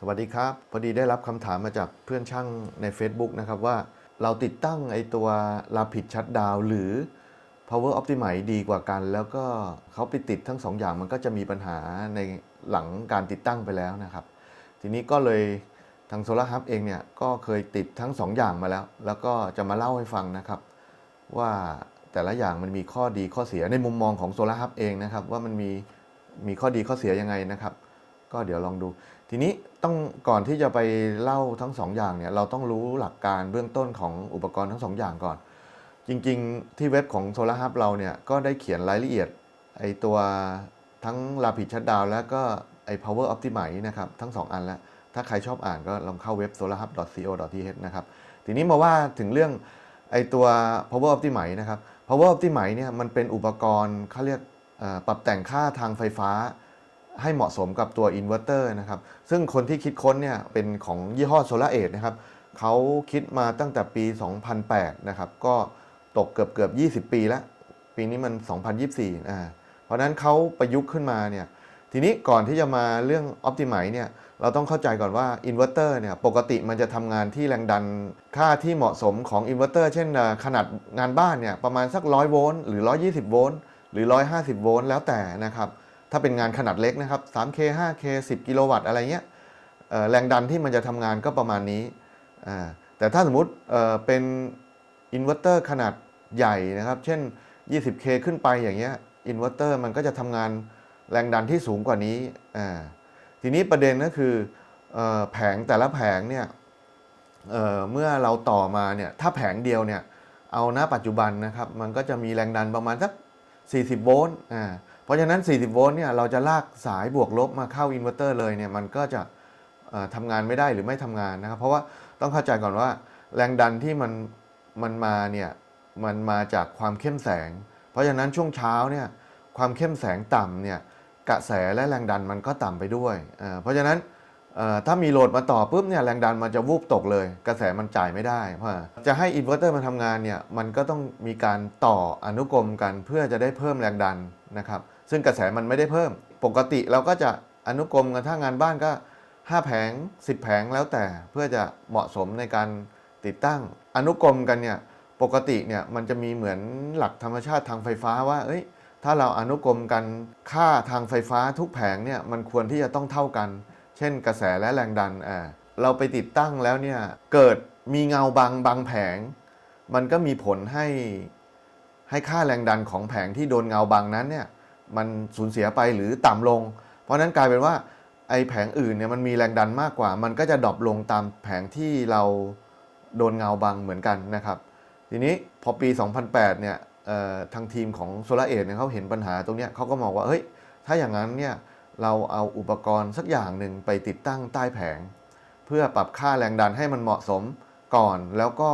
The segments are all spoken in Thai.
สวัสดีครับ พอดีได้รับคำถามมาจากเพื่อนช่างใน Facebook นะครับว่าเราติดตั้งไอตัว Rapid Shutdown หรือ Power Optimize ดีกว่ากัน แล้วก็เขาไปติดทั้งสองอย่างมันก็จะมีปัญหาในหลังการติดตั้งไปแล้วนะครับ ทีนี้ก็เลยทาง Solar Hub เองเนี่ยก็เคยติดทั้งสองอย่างมาแล้ว แล้วก็จะมาเล่าให้ฟังนะครับ ว่าแต่ละอย่างมันมีข้อดีข้อเสียในมุมมองของ Solar Hub เองนะครับ ว่ามันมีมีข้อดีข้อเสียยังไงนะครับ ก็เดี๋ยวลองดู ทีนี้ต้องก่อนที่จะไปเล่าทั้งสองอย่างเนี่ยเราต้องรู้หลักการเบื้องต้นของอุปกรณ์ทั้งสองอย่างก่อน จริงๆ ที่เว็บของ Solar Hub เราเนี่ยก็ได้เขียนรายละเอียดไอตัวทั้ง Rapid Shutdown แล้วก็ไอ Power Optimize นะครับทั้งสองอันแล้วถ้าใครชอบอ่านก็ลองเข้าเว็บ solarhub.co.th นะครับทีนี้มาว่าถึงเรื่องไอตัว Power Optimize นะครับ Power Optimize เนี่ยมันเป็นอุปกรณ์เขาเรียกปรับแต่งค่าทางไฟฟ้า ให้เหมาะสมกับตัวอินเวอร์เตอร์นะครับซึ่งคนที่คิดค้นเนี่ยเป็นของยี่ห้อ Solar Edge นะครับเขาคิดมาตั้งแต่ปี 2008 นะครับ ก็ตกเกือบเกือบ 20 ปีแล้ว ปีนี้มัน 2024อ่าเพราะนั้นเขาประยุกต์ขึ้นมาเนี่ยทีนี้ก่อนที่จะมาเรื่อง Optimize เนี่ยเราต้องเข้าใจก่อนว่าอินเวอร์เตอร์เนี่ยปกติมันจะทำงานที่แรงดันค่าที่เหมาะสมของอินเวอร์เตอร์เช่นขนาดงานบ้านเนี่ยประมาณสัก 100 โวลต์หรือ 120 โวลต์หรือ 150 โวลต์แล้วแต่นะครับ ถ้าเป็นงานขนาดเล็กนะครับ 3K 5K 10 กิโลวัตต์อะไรเงี้ยแรงดันที่มันจะทำงานก็ประมาณนี้ แต่ถ้าสมมุติเป็นอินเวอร์เตอร์ขนาดใหญ่นะครับ เช่น 20K ขึ้นไปอย่างเงี้ยอินเวอร์เตอร์มันก็จะทำงานแรงดันที่สูงกว่านี้ ทีนี้ประเด็นก็คืออแผงแต่ละแผงเนี่ยเเมื่อเราต่อมาเนี่ยถ้าแผงเดียวเนี่ยเอาณปัจจุบันนะครับ มันก็จะมีแรงดันประมาณสัก 40 โวลต์อ่า เพราะฉะนั้น 40 โวลต์เนี่ยเราจะลากสายบวกลบมาเข้าอินเวอร์เตอร์เลยเนี่ยมันก็จะทำงานไม่ได้หรือไม่ทำงานนะครับ เพราะว่าต้องเข้าใจก่อนว่าแรงดันที่มันมันมาเนี่ยมันมาจากความเข้มแสง เพราะฉะนั้นช่วงเช้าเนี่ยความเข้มแสงต่ำเนี่ยกระแสและแรงดันมันก็ต่ำไปด้วย เพราะฉะนั้นถ้ามีโหลดมาต่อปุ๊บเนี่ยแรงดันมันจะวูบตกเลย กระแสมันจ่ายไม่ได้เพราะจะให้อินเวอร์เตอร์มันทำงานเนี่ยมันก็ต้องมีการต่ออนุกรมกันเพื่อจะได้เพิ่มแรงดันนะครับ ซึ่งกระแสมันไม่ได้เพิ่ม ปกติเราก็จะอนุกรมกันถ้างานบ้านก็ 5 แผง 10 แผงแล้วแต่เพื่อจะเหมาะสมในการติดตั้ง อนุกรมกันเนี่ยปกติเนี่ยมันจะมีเหมือนหลักธรรมชาติทางไฟฟ้าว่า เอ้ย ถ้าเราอนุกรมกันค่าทางไฟฟ้าทุกแผงเนี่ยมันควรที่จะต้องเท่ากัน เช่นกระแสและแรงดันอ่าเราไปติดตั้งแล้วเนี่ยเกิดมีเงาบางบางแผง มันก็มีผลให้ให้ค่าแรงดันของแผงที่โดนเงาบางนั้นเนี่ย มันสูญเสียไปหรือต่ำลง เพราะนั้นกลายเป็นว่าไอ้แผงอื่นเนี่ยมันมีแรงดันมากกว่า มันก็จะดรอปลงตามแผงที่เราโดนเงาบางเหมือนกันนะครับ ทีนี้พอปี 2008 เนี่ยเอ่อทางทีมของโซลาเอทเนี่ยเขาเห็นปัญหาตรงเนี้ยเขาก็มองว่าเฮ้ยถ้าอย่างนั้นเนี่ยเราเอาอุปกรณ์สักอย่างหนึ่งไปติดตั้งใต้แผง เพื่อปรับค่าแรงดันให้มันเหมาะสมก่อน แล้วก็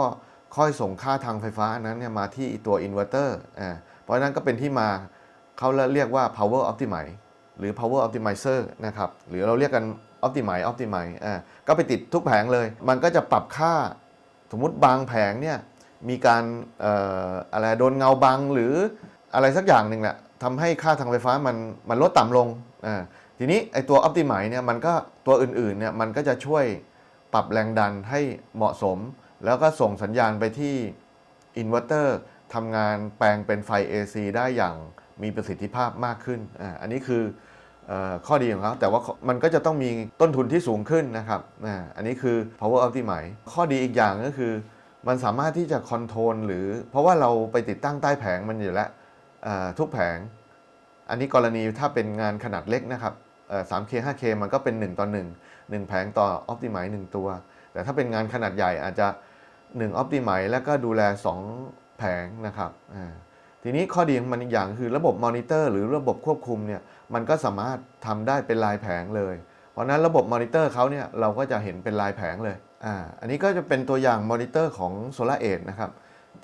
ค่อยส่งค่าทางไฟฟ้านั้นเนี่ยมาที่ตัวอินเวอร์เตอร์อ่าเพราะนั้นก็เป็นที่มา เขาเรียกว่า power optimize หรือ power optimizer นะครับ หรือเราเรียกกัน optimize optimize อ่าก็ไปติดทุกแผงเลย มันก็จะปรับค่า สมมุติบางแผงเนี่ย มีการอออะไรโดนเงาบังหรืออะไรสักอย่างหนึ่งแหละทำให้ค่าทางไฟฟ้ามันมันลดต่ำลงอ่าทีนี้ไอตัว Optimize เนี่ยมันก็ตัวอื่นๆเนี่ยมันก็จะช่วยปรับแรงดันให้เหมาะสม แล้วก็ส่งสัญญาณไปที่อินเวอร์เตอร์ทำงานแปลงเป็นไฟ AC ได้อย่าง มีประสิทธิภาพมากขึ้นอ่าอันนี้คือข้อดีของเขาแต่ว่ามันก็จะต้องมีต้นทุนที่สูงขึ้นนะครับอ่าอันนี้คือ power optimize ข้อดีอีกอย่างก็คือ มันสามารถที่จะคอนโทรลหรือ เพราะว่าเราไปติดตั้งใต้แผงมันอยู่แล้วทุกแผง อันนี้กรณีถ้าเป็นงานขนาดเล็กนะครับเอ่อ 3K 5K มันก็เป็น 1 ต่อ 1 1 แผงต่อ Optimize 1ตัว แต่ถ้าเป็นงานขนาดใหญ่อาจจะ1 Optimize แล้วก็ดูแล 2 แผงนะครับอ่า ทีนี้ข้อดีของมันอีกอย่างคือระบบมอนิเตอร์หรือระบบควบคุมเนี่ยมันก็สามารถทำได้เป็นลายแผงเลย เพราะนั้นระบบมอนิเตอร์เขาเนี่ยเราก็จะเห็นเป็นลายแผงเลยอ่าอันนี้ก็จะเป็นตัวอย่างมอนิเตอร์ของ Solar Edge นะครับ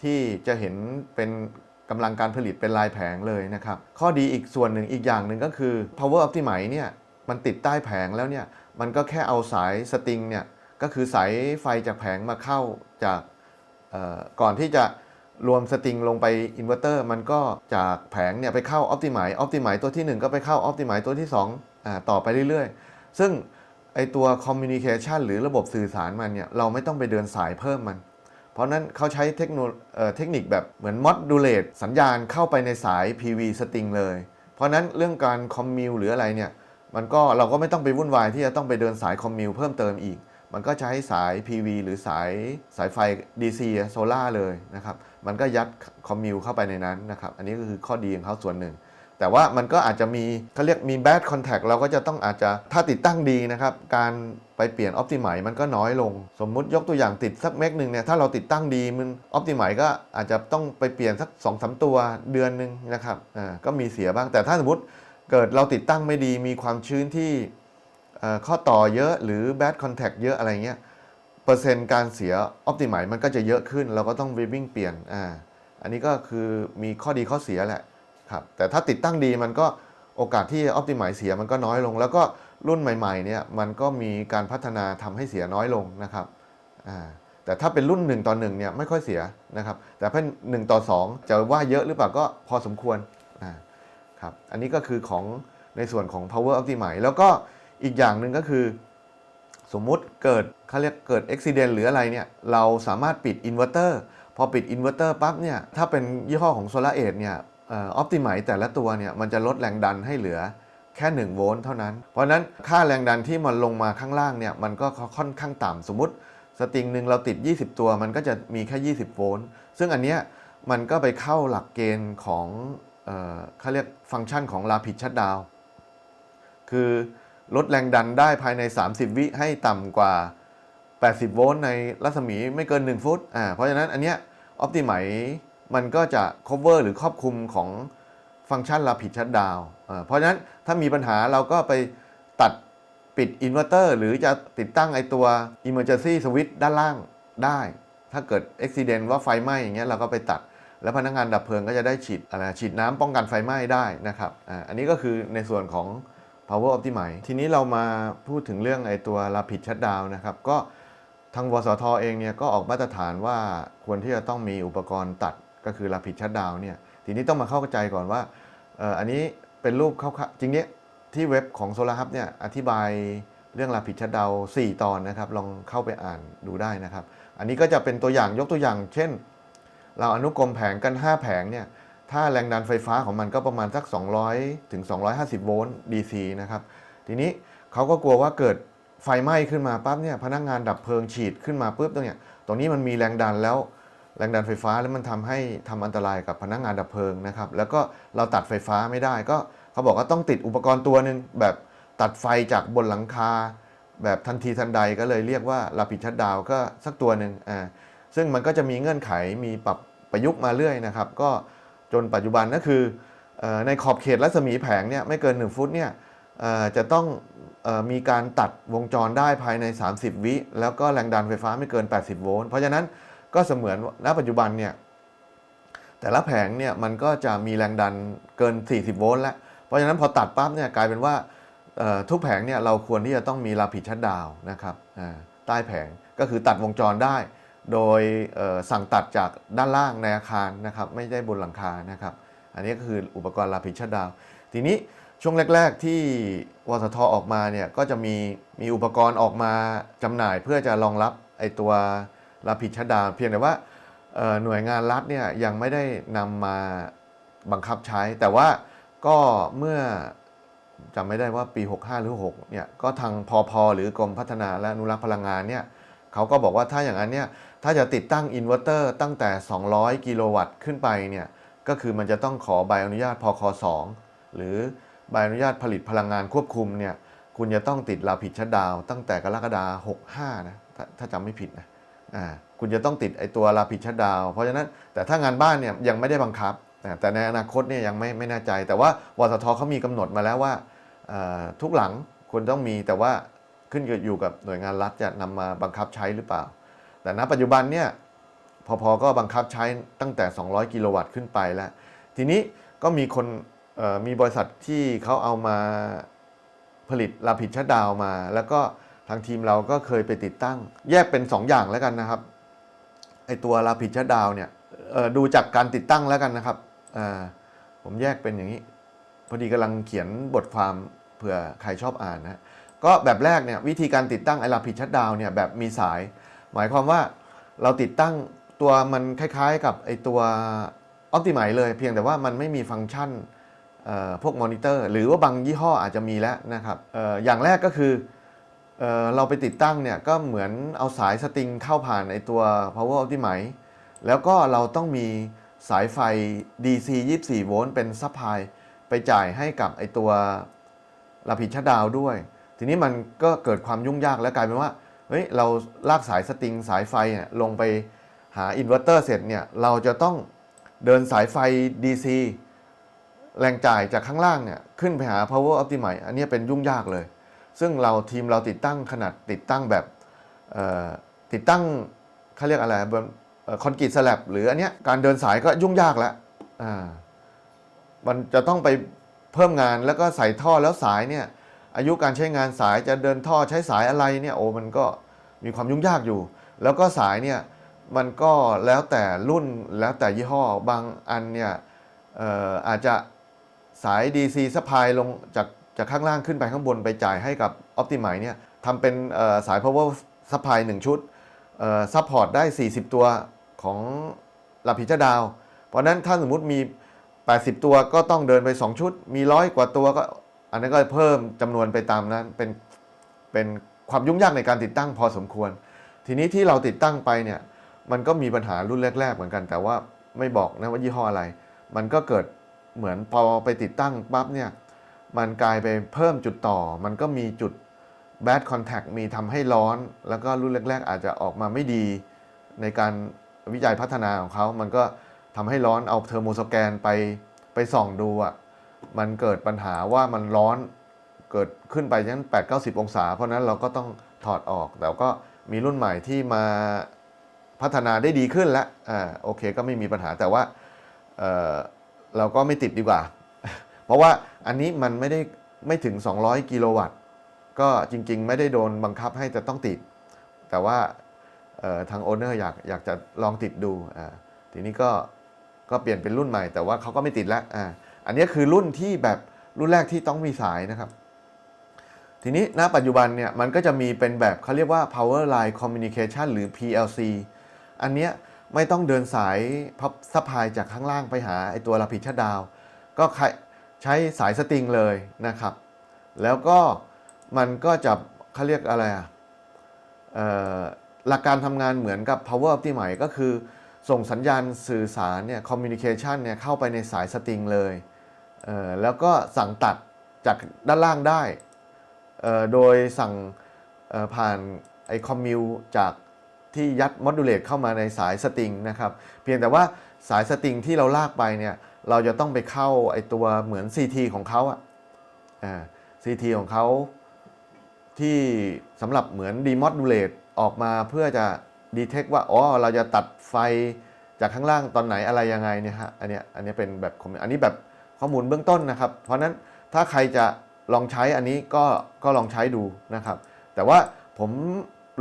ที่จะเห็นเป็นกำลังการผลิตเป็นลายแผงเลยนะครับ ข้อดีอีกส่วนหนึ่งอีกอย่างหนึ่งก็คือ Power Optimize เนี่ยมันติดใต้แผงแล้วเนี่ยมันก็แค่เอาสายสตริงเนี่ยก็คือสายไฟจากแผงมาเข้าจากอ่อก่อนที่จะ รวมสตริงลงไปอินเวอร์เตอร์มันก็จากแผงเนี่ยไปเข้า Optimize Optimize ตัวที่ 1 ก็ไปเข้า Optimize ตัวที่2อ่าต่อไปเรื่อยๆ ซึ่งไอตัว communication หรือระบบสื่อสารมันเนี่ยเราไม่ต้องไปเดินสายเพิ่มมัน เพราะนั้นเขาใช้เทคโนเทคนิคแบบเหมือน modulate สัญญาณเข้าไปในสาย PV string เลย เพราะนั้นเรื่องการคอมมิวหรืออะไรเนี่ยมันก็เราก็ไม่ต้องไปวุ่นวายที่จะต้องไปเดินสายคอมมิวเพิ่มเติมอีก มันก็ใช้สาย PV หรือสายสายไฟ DC โซล่าเลยนะครับ มันก็ยัดคอมมิวเข้าไปในนั้นนะครับ อันนี้ก็คือข้อดีของเขาส่วนหนึ่ง แต่ว่ามันก็อาจจะมีเขาเรียกมี bad contact เราก็จะต้องอาจจะถ้าติดตั้งดีนะครับ การไปเปลี่ยน optimize มันก็น้อยลง สมมุติยกตัวอย่างติดสักเมกหนึ่งเนี่ยถ้าเราติดตั้งดีมัน optimize ก็อาจจะต้องไปเปลี่ยนสัก2อสตัวเดือนหนึ่งนะครับอ่าก็มีเสียบ้างแต่ถ้าสมมติเกิดเราติดตั้งไม่ดีมีความชื้นที่ ข้อต่อเยอะหรือ bad contact เยอะอะไรเงี้ยเปอร์เซ็นต์การเสีย optimize มันก็จะเยอะขึ้น เราก็ต้องวิ่งเปลี่ยนอ่าอันนี้ก็คือมีข้อดีข้อเสียแหละครับแต่ถ้าติดตั้งดีมันก็โอกาสที่ Optimize เสียมันก็น้อยลง แล้วก็รุ่นใหม่ๆเนี่ยมันก็มีการพัฒนาทำให้เสียน้อยลงนะครับอ่าแต่ถ้าเป็นรุ่น 1 ต่อ1เนี่ยไม่ค่อยเสียนะครับ แต่ถ้า1ต่อ 2 จะว่าเยอะหรือเปล่าก็พอสมควรอ่าครับอันนี้ก็คือของในส่วนของ Power Optimize แล้วก็ อีกอย่างหนึ่งก็คือ สมมุติเกิดเขาเรียกเกิดอุบิเหตุหรืออะไรเนี่ยเราสามารถปิดอินเวอร์เตอร์พอปิดอินเวอร์เตอร์ปั๊บเนี่ยถ้าเป็นยี่ห้อของโซลาเอ e เนี่ยออปติไมแต่ละตัวเนี่ยมันจะลดแรงดันให้เหลือแค่ 1 โวลต์เท่านั้น เพราะนั้นค่าแรงดันที่มันลงมาข้างล่างเนี่ยมันก็ค่อนข้างต่ำสมมติสตริงหนึ่งเราติด 20 ตัวมันก็จะมีแค่ 20 โวลต์ ซึ่งอันเนี้ยมันก็ไปเข้าหลักเกณฑ์ของเออเขาเรียกฟังก์ชันของ Rapid Shutdown คือ ลดแรงดันได้ภายใน 30 วิให้ต่ำกว่า 80 โวลต์ในรัศมีไม่เกิน 1 ฟุตอ่าเพราะฉะนั้นอันเนี้ย Optimize มันก็จะ cover หรือครอบคลุมของฟังก์ชัน Rapid Shutdown อ่าเพราะฉะนั้นถ้ามีปัญหาเราก็ไปตัดปิดอินเวอร์เตอร์หรือจะติดตั้งไอตัว Emergency Switch ด้านล่างได้ ถ้าเกิดอุบิเหตุว่าไฟไหม้อย่างเงี้ยเราก็ไปตัด แล้วพนักงานดับเพลิงก็จะได้ฉีดอะไรฉีดน้ำป้องกันไฟไหม้ได้นะครับอ่าอันนี้ก็คือในส่วนของ Power Optimize ทีนี้เรามาพูดถึงเรื่องไอตัว Rapid Shutdown นะครับ ก็ทางวสทเองเนี่ยก็ออกมาตรฐานว่าควรที่จะต้องมีอุปกรณ์ตัดก็คือ Rapid Shutdown เนี่ย ทีนี้ต้องมาเข้าใจก่อนว่าเอออันนี้เป็นรูปเข้าจริงเนี้ยที่เว็บของ Solar Hub เนี่ยอธิบายเรื่อง Rapid Shutdown 4 ตอนนะครับ ลองเข้าไปอ่านดูได้นะครับ อันนี้ก็จะเป็นตัวอย่างยกตัวอย่าง เช่น เราอนุกรมแผงกัน 5 แผงเนี่ย ถ้าแรงดันไฟฟ้าของมันก็ประมาณสัก 200 ถึง 250 โวลต์ DC นะครับ ทีนี้เขาก็กลัวว่าเกิดไฟไหม้ขึ้นมาปั๊บเนี่ยพนักงานดับเพลิงฉีดขึ้นมาปุ๊บตรงเนี้ยตรงนี้มันมีแรงดันแล้วแรงดันไฟฟ้าแล้วมันทำให้ทำอันตรายกับพนักงานดับเพลิงนะครับ แล้วก็เราตัดไฟฟ้าไม่ได้ก็เขาบอกว่าต้องติดอุปกรณ์ตัวหนึ่งแบบตัดไฟจากบนหลังคา แบบทันทีทันใดก็เลยเรียกว่าลาปิดชัดดาวก็สักตัวหนึ่งอ่าซึ่งมันก็จะมีเงื่อนไขมีปรับประยุกต์มาเรื่อยนะครับ ก็ จนปัจจุบันก็คืออในขอบเขตรัศมีแผงเนี่ยไม่เกิน 1 ฟุตเนี่ยจะต้องอมีการตัดวงจรได้ภายใน 30 วิ แล้วก็แรงดันไฟฟ้าไม่เกิน 80 โวลต์เพราะฉะนั้นก็เสมือนณปัจจุบันเนี่ยแต่ละแผงเนี่ยมันก็จะมีแรงดันเกิน 40 โวลต์แล้ว เพราะฉะนั้นพอตัดปั๊บเนี่ยกลายเป็นว่าทุกแผงเนี่ยเราควรที่จะต้องมีลาผิดชัดดาวนะครับใต้แผงก็คือตัดวงจรได้ โดยสั่งตัดจากด้านล่างในอาคารนะครับไม่ได้บนหลังคานะครับ อันนี้ก็คืออุปกรณ์ลาผิดชดาว ทีนี้ช่วงแรก ๆ ที่วสทออกมาเนี่ยก็จะมีมีอุปกรณ์ออกมาจำหน่ายเพื่อจะรองรับไอตัวลาผิดชดาว เพียงแต่ว่าหน่วยงานรัฐเนี่ยยังไม่ได้นำมาบังคับใช้ แต่ว่าก็เมื่อจำไม่ได้ว่าปี 65 หรือ 6เนี่ยก็ทางพอพอหรือกรมพัฒนาและอนุรักษ์พลังงานเนี่ย เขาก็บอกว่าถ้าอย่างนั้นเนี่ยถ้าจะติดตั้งอินเวอร์เตอร์ตั้งแต่ 200 กิโลวัตต์ขึ้นไปเนี่ยก็คือมันจะต้องขอใบอนุญาตพค2หรือใบอนุญาตผลิตพลังงานควบคุมเนี่ยคุณจะต้องติดลาผิดชัดดาวตั้งแต่กรกฎาคม65นะถ้าถ้าจำไม่ผิดนะอ่าคุณจะต้องติดไอตัวลาผิดชัดดาว เพราะฉะนั้นแต่ถ้างานบ้านเนี่ยยังไม่ได้บังคับ แต่ในอนาคตเนี่ยยังไม่ไม่แน่ใจ แต่ว่าวสทเขามีกำหนดมาแล้วว่าทุกหลังควรต้องมีแต่ว่า ขึ้นอยู่กับหน่วยงานรัฐจะนำมาบังคับใช้หรือเปล่า แต่ณปัจจุบันเนี่ยพอพอก็บังคับใช้ตั้งแต่ 200 กิโลวัตต์ขึ้นไปแล้ว ทีนี้ก็มีคนมีบริษัทที่เขาเอามาผลิตลาผิดชัดดาวมา แล้วก็ทางทีมเราก็เคยไปติดตั้ง แยกเป็น 2 อย่างแล้วกันนะครับไอตัวลาผิดชัดดาวเนี่ยดูจากการติดตั้งแล้วกันนะครับผมแยกเป็นอย่างนี้ พอดีกำลังเขียนบทความเผื่อใครชอบอ่านนะ ก็แบบแรกเนี่ยวิธีการติดตั้งไอ Rapid Shutdown เนี่ยแบบมีสาย หมายความว่าเราติดตั้งตัวมันคล้ายๆกับไอตัว Optimize เลย เพียงแต่ว่ามันไม่มีฟังก์ชันพวกมอนิเตอร์หรือว่าบางยี่ห้ออาจจะมีแล้วนะครับอออย่างแรกก็คือเอเราไปติดตั้งเนี่ยก็เหมือนเอาสายสตริงเข้าผ่านไอตัว Power Optimize แล้วก็เราต้องมีสายไฟ DC 24 โวลต์เป็นซัพพลายไปจ่ายให้กับไอตัว Rapid Shutdown ด้วย ทีนี้มันก็เกิดความยุ่งยากแล้วกลายเป็นว่าเฮ้ยเราลากสายสตริงสายไฟเนี่ยลงไปหาอินเวอร์เตอร์เสร็จเนี่ยเราจะต้องเดินสายไฟ DC แรงจ่ายจากข้างล่างเนี่ยขึ้นไปหา Power Optimize อันนี้เป็นยุ่งยากเลย ซึ่งเราทีมเราติดตั้งขนาดติดตั้งแบบติดตั้งเขาเรียกอะไรคอนกรีตสลับหรืออันเนี้ยการเดินสายก็ยุ่งยากแล้วอ่ามันจะต้องไปเพิ่มงานแล้วก็ใส่ท่อแล้วสายเนี่ย อายุการใช้งานสายจะเดินท่อใช้สายอะไรเนี่ยโอ้มันก็มีความยุ่งยากอยู่ แล้วก็สายเนี่ยมันก็แล้วแต่รุ่นแล้วแต่ยี่ห้อบางอันเนี่ยอออาจจะสาย DC สปายลงจากจากข้างล่างขึ้นไปข้างบนไปจ่ายให้กับ Optimize เนี่ยทำเป็นสาย Power Supply 1 ชุดซัพพอร์ตได้ 40 ตัวของลาพิจดาว เพราะฉะนั้นถ้าสมมุติมี 80 ตัวก็ต้องเดินไป 2 ชุด มีร้อยกว่าตัวก็ อันนั้นก็เพิ่มจำนวนไปตามนั้นเป็นเป็นความยุ่งยากในการติดตั้งพอสมควร ทีนี้ที่เราติดตั้งไปเนี่ยมันก็มีปัญหารุ่นแรก ๆ เหมือนกัน แต่ว่าไม่บอกนะว่ายี่ห้ออะไร มันก็เกิดเหมือนพอไปติดตั้งปั๊บเนี่ยมันกลายไปเพิ่มจุดต่อ มันก็มีจุด bad contact มีทำให้ร้อน แล้วก็รุ่นแรก ๆ อาจจะออกมาไม่ดี ในการวิจัยพัฒนาของเขา มันก็ทำให้ร้อนเอาเทอร์โมสแกนไปไปส่องดูอะ มันเกิดปัญหาว่ามันร้อนเกิดขึ้นไปยัน8 9 0 องศา เพราะนั้นเราก็ต้องถอดออก แต่ก็มีรุ่นใหม่ที่มาพัฒนาได้ดีขึ้นแล้วอ่าโอเคก็ไม่มีปัญหาแต่ว่าเออเราก็ไม่ติดดีกว่า เพราะว่าอันนี้มันไม่ได้ไม่ถึง 200 กิโลวัตต์ ก็จริงๆ ไม่ได้โดนบังคับให้จะต้องติด แต่ว่าทางโอเนอร์อยากอยากจะลองติดดูอ่าทีนี้ก็ก็เปลี่ยนเป็นรุ่นใหม่ แต่ว่าเขาก็ไม่ติดแล้ว อันนี้คือรุ่นที่แบบรุ่นแรกที่ต้องมีสายนะครับ ทีนี้ณปัจจุบันเนี่ยมันก็จะมีเป็นแบบเขาเรียกว่า power line communication หรือ PLC อันเนี้ยไม่ต้องเดินสายพับซัพพลายจากข้างล่างไปหาไอตัว Rapid Shutdown ก็ใช้สายสตริงเลยนะครับ แล้วก็มันก็จะเขาเรียกอะไรอะเอ่อหลักการทำงานเหมือนกับ Power Optimize ก็คือ ส่งสัญญาณสื่อสารเนี่ย communication เนี่ยเข้าไปในสายสตริงเลยเอ่อแล้วก็สั่งตัดจากด้านล่างได้เอ่อโดยสั่งผ่านไอคอมมิวจากที่ยัด modulate เข้ามาในสายสตริงนะครับเพียงแต่ว่าสายสตริงที่เราลากไปเนี่ยเราจะต้องไปเข้าไอตัวเหมือน CT ของเขาอะอ่า CT ของเขาที่สำหรับเหมือน demodulate ออกมาเพื่อจะ detect ว่าอ๋อเราจะตัดไฟจากข้างล่างตอนไหนอะไรยังไงเนี่ยฮะอันเนี้ยอันนี้เป็นแบบข้อมูลอันนี้แบบข้อมูลเบื้องต้นนะครับ เพราะนั้นถ้าใครจะลองใช้อันนี้ก็ก็ลองใช้ดูนะครับ แต่ว่าผม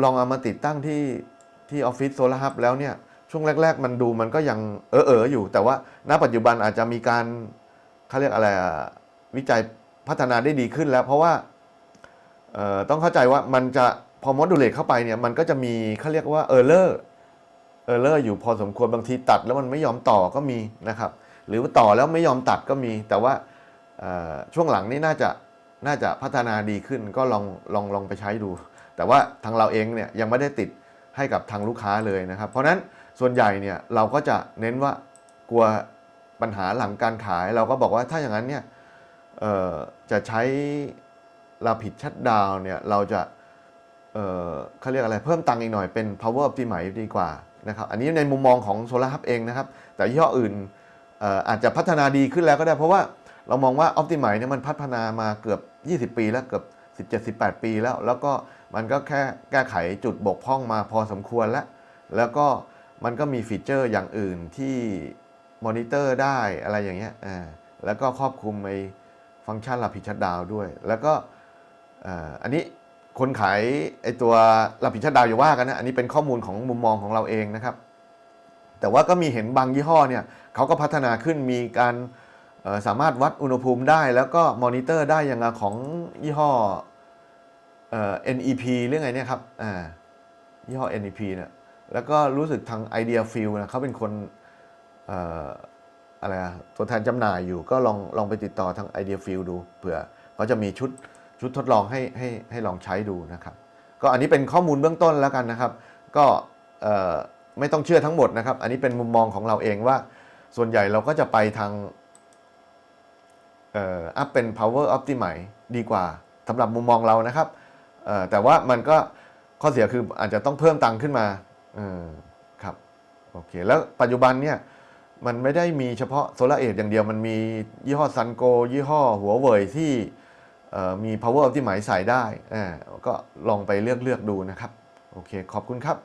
ลองเอามาติดตั้งที่ที่ออฟฟิศโซลาร์ฮับแล้วเนี่ยช่วงแรก ๆ มันดูมันก็ยังเออเอออยู่ แต่ว่าณปัจจุบันอาจจะมีการเขาเรียกอะไรวิจัยพัฒนาได้ดีขึ้นแล้ว เพราะว่าต้องเข้าใจว่ามันจะ พอมอดูเลตเข้าไปเนี่ยมันก็จะมีเขาเรียกว่าเออร์เลอร์เออร์เลอร์อยู่พอสมควรบางทีตัดแล้วมันไม่ยอมต่อก็มีนะครับ หรือว่าต่อแล้วไม่ยอมตัดก็มี แต่ว่าช่วงหลังนี่น่าจะน่าจะพัฒนาดีขึ้นก็ลองลองลองไปใช้ดู แต่ว่าทางเราเองเนี่ยยังไม่ได้ติดให้กับทางลูกค้าเลยนะครับ เพราะนั้นส่วนใหญ่เนี่ยเราก็จะเน้นว่ากลัวปัญหาหลังการขาย เราก็บอกว่าถ้าอย่างนั้นเนี่ยจะใช้เราผิดชัดดาวเนี่ยเราจะ เขาเรียกอะไรเพิ่มตังค์อีกหน่อยเป็น power optimize ดีกว่านะครับอันนี้ในมุมมองของ Solar Hub เองนะครับ แต่ยี่ห้ออื่นอาจจะพัฒนาดีขึ้นแล้วก็ได้ เพราะว่าเรามองว่า Optimize เนี่ยมันพัฒนามาเกือบ 20 ปีแล้วเกือบ 17-18 ปีแล้ว แล้วก็มันก็แค่แก้ไขจุดบกพร่องมาพอสมควรแล้ว แล้วก็มันก็มีฟีเจอร์อย่างอื่นที่มอนิเตอร์ได้อะไรอย่างเงี้ยแล้วก็ครอบคลุมไอฟังก์ชันรับผิดชัดดาวด้วย แล้วก็อันนี้ คนขายไอตัวรับผิดชัดดาวอย่าว่ากันนะอันนี้เป็นข้อมูลของมุมมองของเราเองนะครับ แต่ว่าก็มีเห็นบางยี่ห้อเนี่ยเขาก็พัฒนาขึ้นมีการสามารถวัดอุณหภูมิได้ แล้วก็มอนิเตอร์ได้อย่างของยี่ห้อ NEP เรื่องไงเนี่ยครับยี่ห้อ NEP เนี่ยแล้วก็รู้สึกทาง Idea f i e l นะเขาเป็นคนออะไรตัวแทนจำหน่ายอยู่ก็ลองลองไปติดต่อทาง Idea f i e l ดูเผื่อเขาจะมีชุด ชุดทดลองให้ให้ให้ลองใช้ดูนะครับ ก็อันนี้เป็นข้อมูลเบื้องต้นแล้วกันนะครับ ก็ไม่ต้องเชื่อทั้งหมดนะครับ อันนี้เป็นมุมมองของเราเองว่า ส่วนใหญ่เราก็จะไปทางอัพเป็น power optimize ดีกว่าสำหรับมุมมองเรานะครับแต่ว่ามันก็ข้อเสียคืออาจจะต้องเพิ่มตังค์ขึ้นมาครับโอเคแล้วปัจจุบันเนี่ยมันไม่ได้มีเฉพาะโซลาเอทอย่างเดียวมันมียี่ห้อซันโกยี่ห้อหัวเว่ยที่ มี power optimize ใส่ได้ก็ลองไปเลือกเลือกดูนะครับ โอเค ขอบคุณครับ